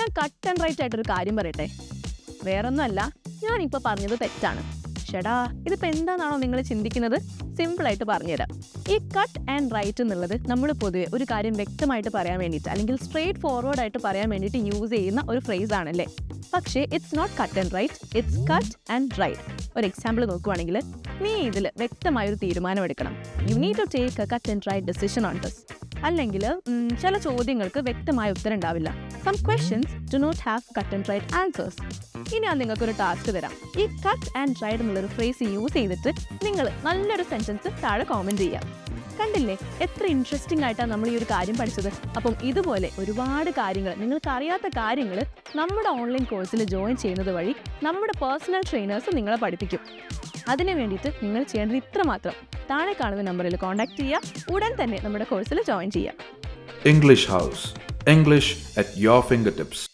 ഞാൻ cut and right ആയിട്ടൊരു കാര്യം പറയട്ടെ? വേറൊന്നുമല്ല ഞാനിപ്പോൾ പറഞ്ഞത് തെറ്റാണ്. ചേടാ ഇതിപ്പോൾ എന്താണെന്നാണോ നിങ്ങൾ ചിന്തിക്കുന്നത്? സിമ്പിളായിട്ട് പറഞ്ഞുതരാം. ഈ കട്ട് ആൻഡ് റൈറ്റ് എന്നുള്ളത് നമ്മൾ പൊതുവെ ഒരു കാര്യം വ്യക്തമായിട്ട് പറയാൻ വേണ്ടിയിട്ട് അല്ലെങ്കിൽ സ്ട്രേറ്റ് ഫോർവേഡ് ആയിട്ട് പറയാൻ വേണ്ടിയിട്ട് യൂസ് ചെയ്യുന്ന ഒരു ഫ്രേസ് ആണല്ലേ? പക്ഷേ it's not cut and right it's cut and right ഒരു എക്സാമ്പിൾ നോക്കുവാണെങ്കിൽ നീ ഇതിൽ വ്യക്തമായ ഒരു തീരുമാനം എടുക്കണം you need to take a cut and right decision on this അല്ലെങ്കിൽ ചില ചോദ്യങ്ങൾക്ക് വ്യക്തമായ ഉത്തരം ഉണ്ടാവില്ല some questions do not have cut and right answers ഇനി ഞാൻ നിങ്ങൾക്കൊരു ടാസ്ക് തരാം. ഈ കട്ട് ആൻഡ് ഡ്രൈഡ് എന്നുള്ളൊരു ഫ്രേസ് യൂസ് ചെയ്തിട്ട് നിങ്ങൾ നല്ലൊരു സെന്റൻസ് താഴെ കോമെന്റ് ചെയ്യാം. കണ്ടില്ലേ? എത്ര ഇൻട്രസ്റ്റിംഗ് ആയിട്ടാണ് നമ്മൾ ഈ ഒരു കാര്യം പഠിച്ചത്. അപ്പം ഇതുപോലെ ഒരുപാട് കാര്യങ്ങൾ നിങ്ങൾക്ക് അറിയാത്ത കാര്യങ്ങൾ നമ്മുടെ ഓൺലൈൻ കോഴ്സിൽ ജോയിൻ ചെയ്യുന്നത് വഴി നമ്മുടെ പേഴ്സണൽ ട്രെയിനേഴ്സ് നിങ്ങളെ പഠിപ്പിക്കും. അതിനു വേണ്ടിയിട്ട് നിങ്ങൾ ചെയ്യേണ്ടത് ഇത്ര മാത്രം. താഴെ കാണുന്ന നമ്പറിൽ കോൺടാക്ട് ചെയ്യുക ഉടൻ തന്നെ നമ്മുടെ കോഴ്സിൽ ജോയിൻ ചെയ്യാം. English house English at your finger fingertips.